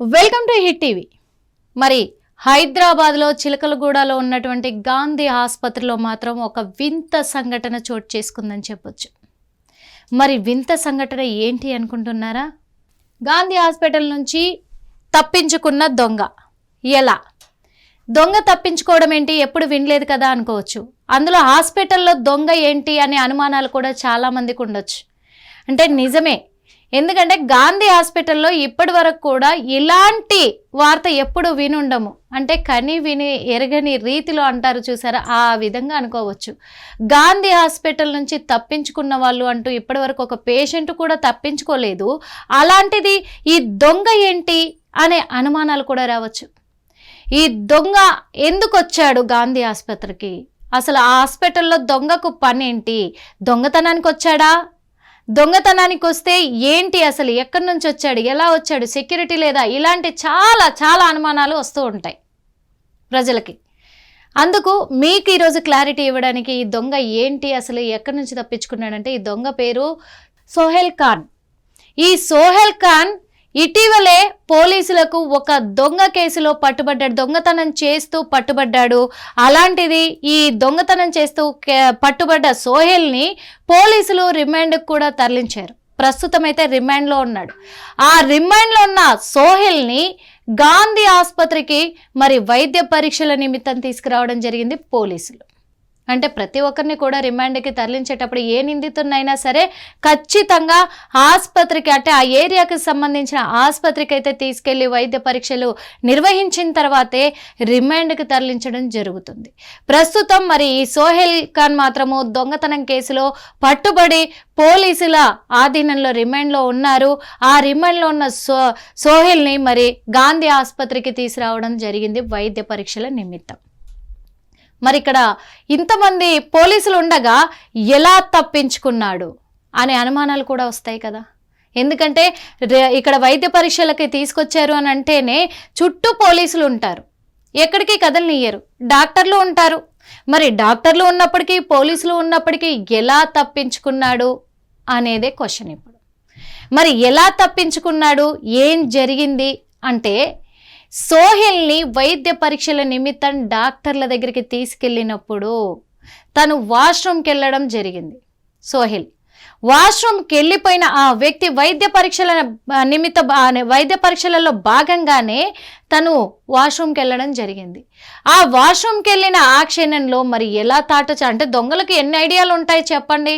Welcome to hit TV. మరి హైదరాబాద్లో చిలకలగూడలో ఉన్నటువంటి గాంధీ ఆసుపత్రిలో మాత్రం ఒక వింత సంఘటన చోటు చేసుకుందని చెప్పొచ్చు. మరి వింత సంఘటన ఏంటి అనుకుంటున్నారా? గాంధీ హాస్పిటల్ నుంచి తప్పించుకున్న దొంగ. ఎలా? దొంగ తప్పించుకోవడం ఏంటి? ఎప్పుడు వినలేదు కదా అనుకోవచ్చు. అందులో హాస్పిటల్లో దొంగ ఏంటి అనే అనుమానాలు కూడా చాలా మందికి ఉండొచ్చు. అంటే నిజమే ఎందుకంటే గాంధీ హాస్పిటల్లో ఇప్పటి వరకు కూడా ఇలాంటి వార్త ఎప్పుడు వినుండము. అంటే కని విని ఎరగని రీతిలో అంటారు చూసారా? ఆ విధంగా అనుకోవచ్చు. గాంధీ హాస్పిటల్ నుంచి తప్పించుకున్న వాళ్ళు అంటూ ఇప్పటి వరకు ఒక పేషెంట్ కూడా తప్పించుకోలేదు. అలాంటిది ఈ దొంగ ఏంటి అనే అనుమానాలు కూడా రావచ్చు. ఈ దొంగ ఎందుకు వచ్చాడు గాంధీ ఆసుపత్రికి? అసలు ఆ హాస్పిటల్లో దొంగకు పని ఏంటి దొంగతనానికి వచ్చాడా దొంగతనానికి వస్తే ఏంటి అసలు? ఎక్కడి నుంచి వచ్చాడు? ఎలా వచ్చాడు? సెక్యూరిటీ లేదా? ఇలాంటి చాలా చాలా అనుమానాలు వస్తూ ఉంటాయి ప్రజలకి. అందుకు మీకు ఈరోజు క్లారిటీ ఇవ్వడానికి ఈ దొంగ ఏంటి? అసలు ఎక్కడి నుంచి తప్పించుకున్నాడంటే ఈ దొంగ పేరు సోహెల్ ఖాన్. ఈ సోహెల్ ఖాన్ ఇటీవలే పోలీసులకు ఒక దొంగ కేసులో పట్టుబడ్డాడు. దొంగతనం చేస్తూ పట్టుబడ్డాడు. అలాంటిది ఈ దొంగతనం చేస్తూ కే- పట్టుబడ్డ సోహెల్ని పోలీసులు రిమాండ్కి కూడా తరలించారు. ప్రస్తుతం అయితే రిమాండ్లో ఉన్నాడు. ఆ రిమాండ్లో ఉన్న సోహెల్ని గాంధీ ఆసుపత్రికి మరి వైద్య పరీక్షల నిమిత్తం తీసుకురావడం జరిగింది పోలీసులు. అంటే ప్రతి ఒక్కరిని కూడా రిమాండ్కి తరలించేటప్పుడు ఏ నిందితున్నైనా సరే ఖచ్చితంగా ఆసుపత్రికి అంటే ఆ ఏరియాకి సంబంధించిన ఆసుపత్రికి అయితే తీసుకెళ్ళి వైద్య పరీక్షలు నిర్వహించిన తర్వాతే రిమాండ్కి తరలించడం జరుగుతుంది. ప్రస్తుతం మరి ఈ సోహెల్ ఖాన్ మాత్రము దొంగతనం కేసులో పట్టుబడి పోలీసుల ఆధీనంలో రిమాండ్లో ఉన్నారు. ఆ రిమాండ్లో ఉన్న సో సోహెల్ని మరి గాంధీ ఆసుపత్రికి తీసుకురావడం జరిగింది వైద్య పరీక్షల నిమిత్తం. మరి ఇక్కడ ఇంతమంది పోలీసులు ఉండగా ఎలా తప్పించుకున్నాడు అనే అనుమానాలు కూడా వస్తాయి కదా. ఎందుకంటే ఇక్కడ వైద్య పరీక్షలకి తీసుకొచ్చారు అని అంటేనే చుట్టూ పోలీసులు ఉంటారు. ఎక్కడికి కదలనియ్యరు డాక్టర్లు ఉంటారు. మరి డాక్టర్లు ఉన్నప్పటికీ పోలీసులు ఉన్నప్పటికీ ఎలా తప్పించుకున్నాడు అనేదే క్వశ్చన్ ఇప్పుడు. మరి ఎలా తప్పించుకున్నాడు? ఏం జరిగింది? అంటే సోహెల్ని వైద్య పరీక్షల నిమిత్తం డాక్టర్ల దగ్గరికి తీసుకెళ్ళినప్పుడు తను వాష్రూమ్కి వెళ్ళడం జరిగింది. సోహెల్ వాష్రూమ్కి వెళ్ళిపోయిన ఆ వ్యక్తి వైద్య పరీక్షల నిమిత్త వైద్య పరీక్షలలో భాగంగానే తను వాష్రూమ్కి వెళ్ళడం జరిగింది. ఆ వాష్రూమ్కి వెళ్ళిన ఆ క్షణంలో మరి ఎలా తాటొచ్చు అంటే దొంగలకు ఎన్ని ఐడియాలు ఉంటాయి చెప్పండి?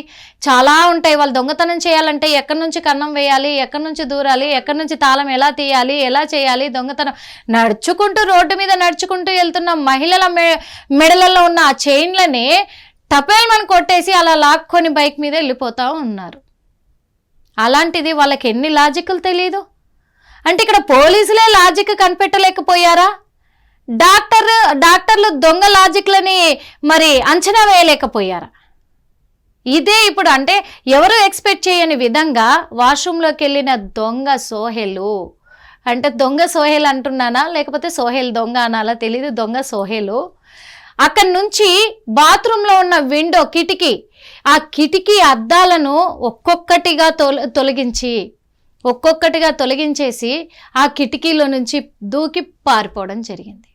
చాలా ఉంటాయి. వాళ్ళు దొంగతనం చేయాలంటే ఎక్కడి నుంచి కన్నం వేయాలి? ఎక్కడి నుంచి దూరాలి? ఎక్కడి నుంచి తాళం ఎలా తీయాలి? ఎలా చేయాలి? దొంగతనం నడుచుకుంటూ రోడ్డు మీద నడుచుకుంటూ వెళ్తున్న మహిళల మె మెడలలో ఉన్న ఆ చైన్లని టపేల్మని కొట్టేసి అలా లాక్కొని బైక్ మీద వెళ్ళిపోతూ ఉన్నారు. అలాంటిది వాళ్ళకి ఎన్ని లాజిక్లు తెలియదు అంటే ఇక్కడ పోలీసులే లాజిక్ కనిపెట్టలేకపోయారా? డాక్టర్ డాక్టర్లు దొంగ లాజిక్లని మరి అంచనా వేయలేకపోయారా? ఇదే ఇప్పుడు అంటే ఎవరు ఎక్స్పెక్ట్ చేయని విధంగా వాష్రూమ్లోకి వెళ్ళిన దొంగ సోహెలు అంటే దొంగ సోహెల్ అంటున్నానా? లేకపోతే సోహెల్ దొంగ అనాలా? తెలీదు దొంగ సోహెలు. అక్కడి నుంచి బాత్రూంలో ఉన్న విండో కిటికీ ఆ కిటికీ అద్దాలను ఒక్కొక్కటిగా తొల తొలగించి ఒక్కొక్కటిగా తొలగించేసి ఆ కిటికీలో నుంచి దూకి పారిపోవడం జరిగింది.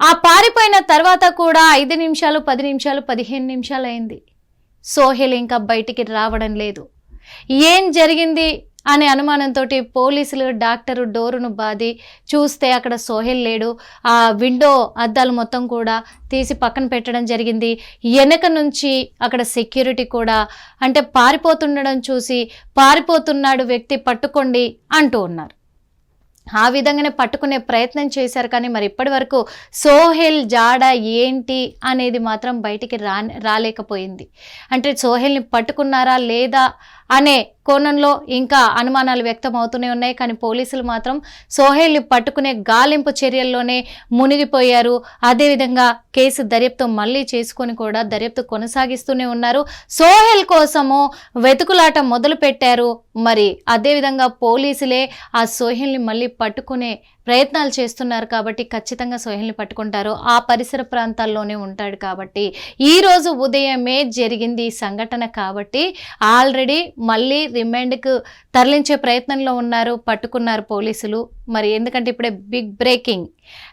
ఆ పారిపోయిన తర్వాత కూడా ఐదు నిమిషాలు పది నిమిషాలు పదిహేను నిమిషాలు అయింది సోహెల్ ఇంకా బయటికి రావడం లేదు. ఏం జరిగింది? అనే అనుమానంతో పోలీసులు డాక్టరు డోరును బాది చూస్తే అక్కడ సోహెల్ లేడు. ఆ విండో అద్దాలు మొత్తం కూడా తీసి పక్కన పెట్టడం జరిగింది. వెనక నుంచి అక్కడ సెక్యూరిటీ కూడా అంటే పారిపోతుండడం చూసి పారిపోతున్నాడు వ్యక్తి పట్టుకోండి అంటూ ఉన్నారు. ఆ విధంగానే పట్టుకునే ప్రయత్నం చేశారు కానీ మరి ఇప్పటి వరకు సోహెల్ జాడ ఏంటి అనేది మాత్రం బయటికి రా రాలేకపోయింది. అంటే సోహెల్ని పట్టుకున్నారా లేదా అనే కోణంలో ఇంకా అనుమానాలు వ్యక్తం అవుతూనే ఉన్నాయి. కానీ పోలీసులు మాత్రం సోహెల్ని పట్టుకునే గాలింపు చర్యల్లోనే మునిగిపోయారు. అదేవిధంగా కేసు దర్యాప్తు మళ్ళీ చేసుకొని కూడా దర్యాప్తు కొనసాగిస్తూనే ఉన్నారు. సోహెల్ కోసము వెతుకులాట మొదలు పెట్టారు మరి అదేవిధంగా పోలీసులే ఆ సోహెల్ని మళ్ళీ పట్టుకునే ప్రయత్నాలు చేస్తున్నారు కాబట్టి ఖచ్చితంగా సోహెల్ని పట్టుకుంటారు. ఆ పరిసర ప్రాంతాల్లోనే ఉంటాడు కాబట్టి ఈరోజు ఉదయమే జరిగింది ఈ సంఘటన కాబట్టి ఆల్రెడీ మళ్ళీ రిమాండ్కు తరలించే ప్రయత్నంలో ఉన్నారు పట్టుకున్నారు పోలీసులు. మరి ఎందుకంటే ఇప్పుడే బిగ్ బ్రేకింగ్.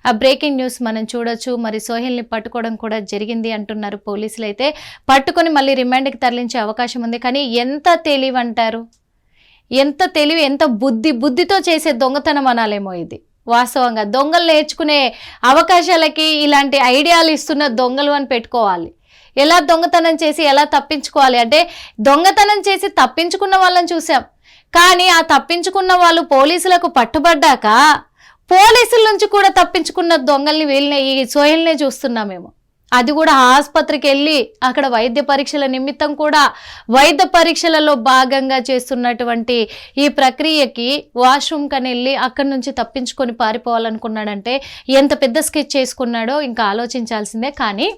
ఆ బ్రేకింగ్ న్యూస్ మనం చూడొచ్చు. మరి సోహిల్ని పట్టుకోవడం కూడా జరిగింది అంటున్నారు పోలీసులు అయితే. పట్టుకొని మళ్ళీ రిమాండ్కి తరలించే అవకాశం ఉంది. కానీ ఎంత తెలివంటారు? ఎంత తెలివి ఎంత బుద్ధి బుద్ధితో చేసే దొంగతనం అనాలేమో ఇది. వాస్తవంగా దొంగలు నేర్చుకునే అవకాశాలకి ఇలాంటి ఐడియాలు ఇస్తున్న దొంగలు అని పెట్టుకోవాలి. ఎలా దొంగతనం చేసి ఎలా తప్పించుకోవాలి? అంటే దొంగతనం చేసి తప్పించుకున్న వాళ్ళని చూసాం. కానీ ఆ తప్పించుకున్న వాళ్ళు పోలీసులకు పట్టుబడ్డాక పోలీసుల నుంచి కూడా తప్పించుకున్న దొంగల్ని వీళ్ళని ఈ సోయల్నే చూస్తున్నాం మేము. అది కూడా ఆసుపత్రికి వెళ్ళి అక్కడ వైద్య పరీక్షల నిమిత్తం కూడా వైద్య పరీక్షలలో భాగంగా చేస్తున్నటువంటి ఈ ప్రక్రియకి వాష్రూమ్ కని వెళ్ళి అక్కడి నుంచి తప్పించుకొని పారిపోవాలనుకున్నాడంటే ఎంత పెద్ద స్కెచ్ చేసుకున్నాడో ఇంకా ఆలోచించాల్సిందే. కానీ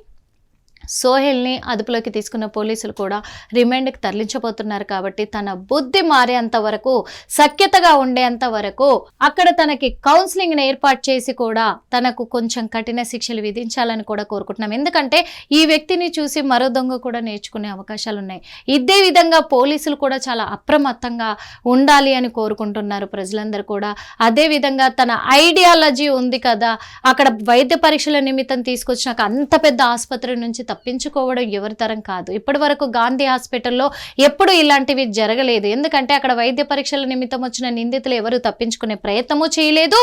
సోహెల్ని అదుపులోకి తీసుకున్న పోలీసులు కూడా రిమాండ్కి తరలించబోతున్నారు కాబట్టి తన బుద్ధి మారేంత వరకు సఖ్యతగా ఉండేంత వరకు అక్కడ తనకి కౌన్సిలింగ్ ఏర్పాటు చేసి కూడా తనకు కొంచెం కఠిన శిక్షలు విధించాలని కూడా కోరుకుంటున్నాం. ఎందుకంటే ఈ వ్యక్తిని చూసి మరో దొంగ కూడా నేర్చుకునే అవకాశాలు ఉన్నాయి. ఇదే విధంగా పోలీసులు కూడా చాలా అప్రమత్తంగా ఉండాలి అని కోరుకుంటున్నారు ప్రజలందరూ కూడా. అదే విధంగా తన ఐడియాలజీ ఉంది కదా అక్కడ వైద్య పరీక్షల నిమిత్తం తీసుకొచ్చినాక అంత పెద్ద ఆసుపత్రి నుంచి తప్పించుకోవడం ఎవరి తరం కాదు. ఇప్పటి వరకు గాంధీ హాస్పిటల్లో ఎప్పుడు ఇలాంటివి జరగలేదు. ఎందుకంటే అక్కడ వైద్య పరీక్షల నిమిత్తం వచ్చిన నిందితులు ఎవరు తప్పించుకునే ప్రయత్నము చేయలేదు.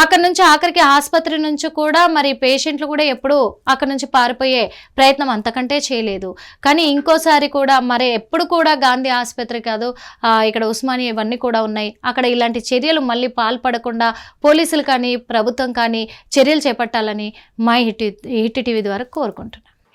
అక్కడ నుంచి ఆఖరికి ఆసుపత్రి నుంచి కూడా మరి పేషెంట్లు కూడా ఎప్పుడు అక్కడ నుంచి పారిపోయే ప్రయత్నం అంతకంటే చేయలేదు. కానీ ఇంకోసారి కూడా మరి ఎప్పుడు కూడా గాంధీ ఆసుపత్రి కాదు ఇక్కడ ఉస్మానియా ఇవన్నీ కూడా ఉన్నాయి. అక్కడ ఇలాంటి చర్యలు మళ్ళీ పాల్పడకుండా పోలీసులు కానీ ప్రభుత్వం కానీ చర్యలు చేపట్టాలని మై హిట్ హిట్ టీవీ ద్వారా కోరుకుంటున్నాను